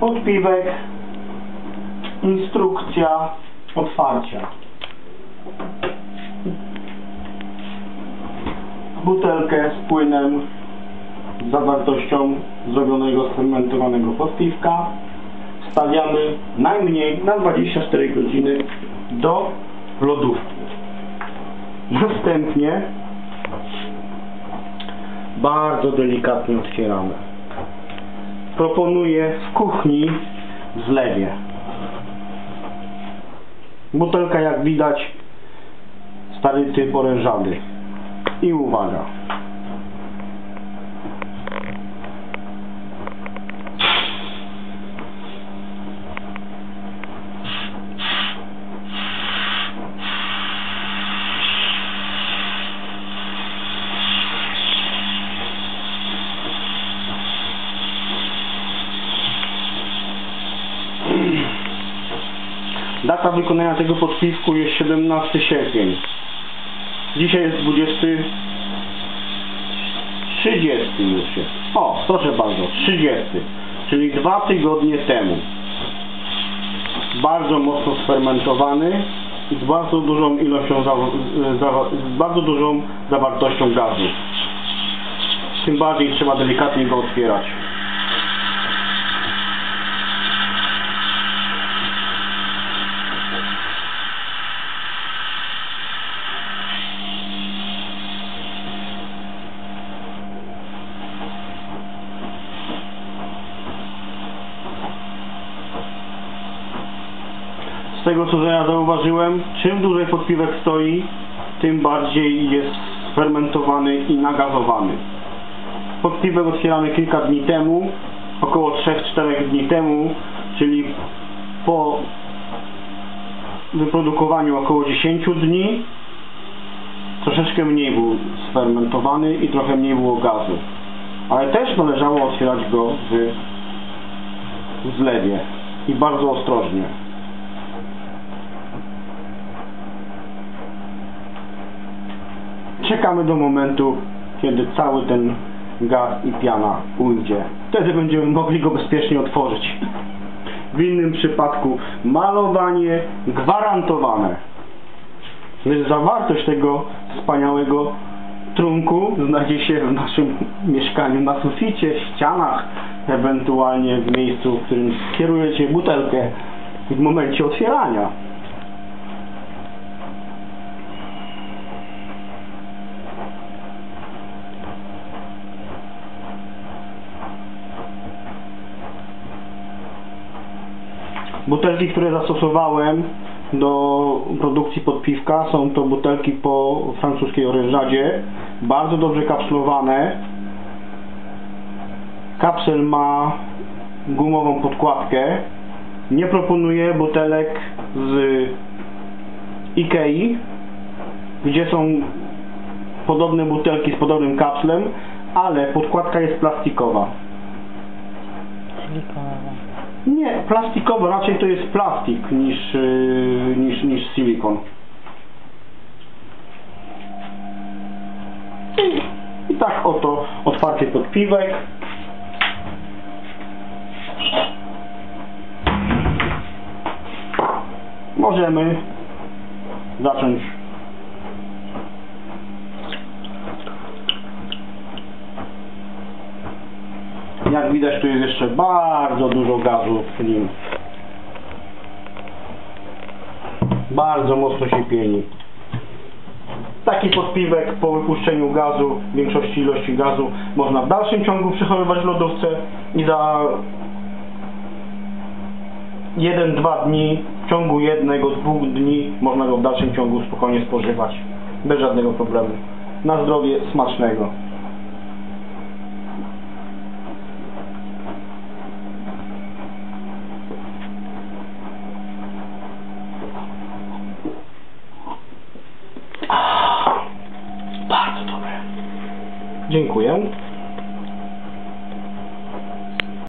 podpiwek, instrukcja otwarcia. Butelkę z płynem z zawartością zrobionego sfermentowanego podpiwka stawiamy najmniej na 24 godziny do lodówki. Następnie bardzo delikatnie otwieramy. Proponuję w kuchni w zlewie. Butelka jak widać stary typ orężady. I uwaga. Data wykonania tego podpisku jest 17 sierpień. Dzisiaj jest 20... 30 już jest. O, proszę bardzo, 30. Czyli dwa tygodnie temu. Bardzo mocno sfermentowany z bardzo dużą ilością za, za, z bardzo dużą zawartością gazu. Tym bardziej trzeba delikatnie go otwierać. Z tego co ja zauważyłem, czym dłużej podpiwek stoi, tym bardziej jest fermentowany i nagazowany. Podpiwek otwieramy kilka dni temu, około 3-4 dni temu, czyli po wyprodukowaniu około 10 dni troszeczkę mniej był sfermentowany i trochę mniej było gazu. Ale też należało otwierać go w zlewie i bardzo ostrożnie. Czekamy do momentu, kiedy cały ten gaz i piana ujdzie. Wtedy będziemy mogli go bezpiecznie otworzyć. W innym przypadku malowanie gwarantowane. Gdyż zawartość tego wspaniałego trunku znajdzie się w naszym mieszkaniu na suficie, ścianach, ewentualnie w miejscu, w którym skierujecie butelkę w momencie otwierania. Butelki, które zastosowałem do produkcji podpiwka są to butelki po francuskiej orężadzie. Bardzo dobrze kapslowane. Kapsel ma gumową podkładkę. Nie proponuję butelek z Ikei, gdzie są podobne butelki z podobnym kapslem, ale podkładka jest plastikowa. silikonowa. Nie, plastikowo, raczej to jest plastik niż, yy, niż, niż silikon. I, tak oto otwarcie podpiwek. Możemy zacząć Jak widać tu jest jeszcze bardzo dużo gazu w nim. Bardzo mocno się pieni. Taki podpiwek po wypuszczeniu gazu, większości ilości gazu można w dalszym ciągu przechowywać w lodówce i za 1-2 dni, w ciągu jednego, dwóch dni można go w dalszym ciągu spokojnie spożywać. Bez żadnego problemu. Na zdrowie smacznego. Bardzo dobre. Dziękuję.